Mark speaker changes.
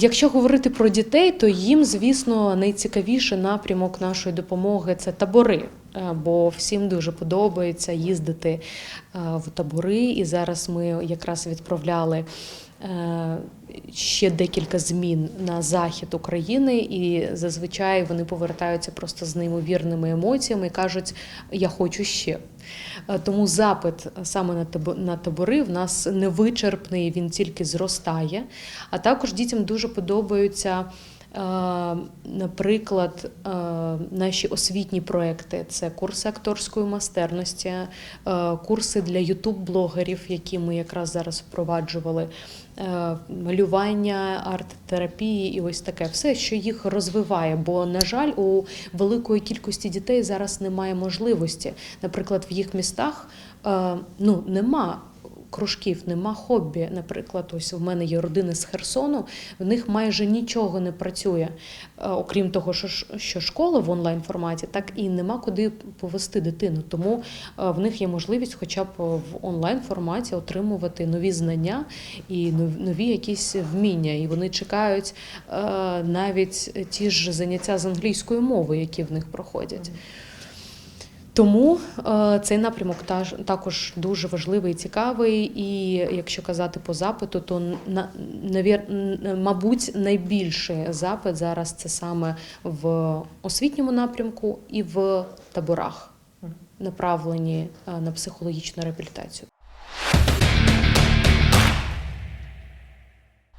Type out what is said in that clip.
Speaker 1: Якщо говорити про дітей, то їм, звісно, найцікавіший напрямок нашої допомоги це табори. Е, Бо всім дуже подобається їздити е, в табори, і зараз ми якраз відправляли ще декілька змін на захід України, і зазвичай вони повертаються просто з неймовірними емоціями і кажуть: Я хочу ще. Е, Тому запит саме на табори в нас невичерпний, він тільки зростає. А також дітям дуже подобаються. е, Наприклад, е, наші освітні проекти це курси акторської майстерності, е, курси для ютуб-блогерів, які ми якраз зараз впроваджували, е, малювання, арт-терапії і ось таке все, що їх розвиває. Бо, на жаль, у великої кількості дітей зараз немає можливості. Наприклад, в їх містах е, ну, нема. Кружків нема хобі. Наприклад, ось в мене є родини з Херсону, в них майже нічого не працює, Е, окрім того, що, школа в онлайн форматі, так і нема куди повести дитину. Тому е, в них є можливість, хоча б в онлайн форматі, отримувати нові знання і нові якісь вміння. І вони чекають е, навіть ті ж заняття з англійської мови, які в них проходять. Тому е, цей напрямок та- також дуже важливий і цікавий. І якщо казати по запиту, то мабуть найбільший запит зараз це саме в освітньому напрямку і в таборах, направлені е, на психологічну реабілітацію.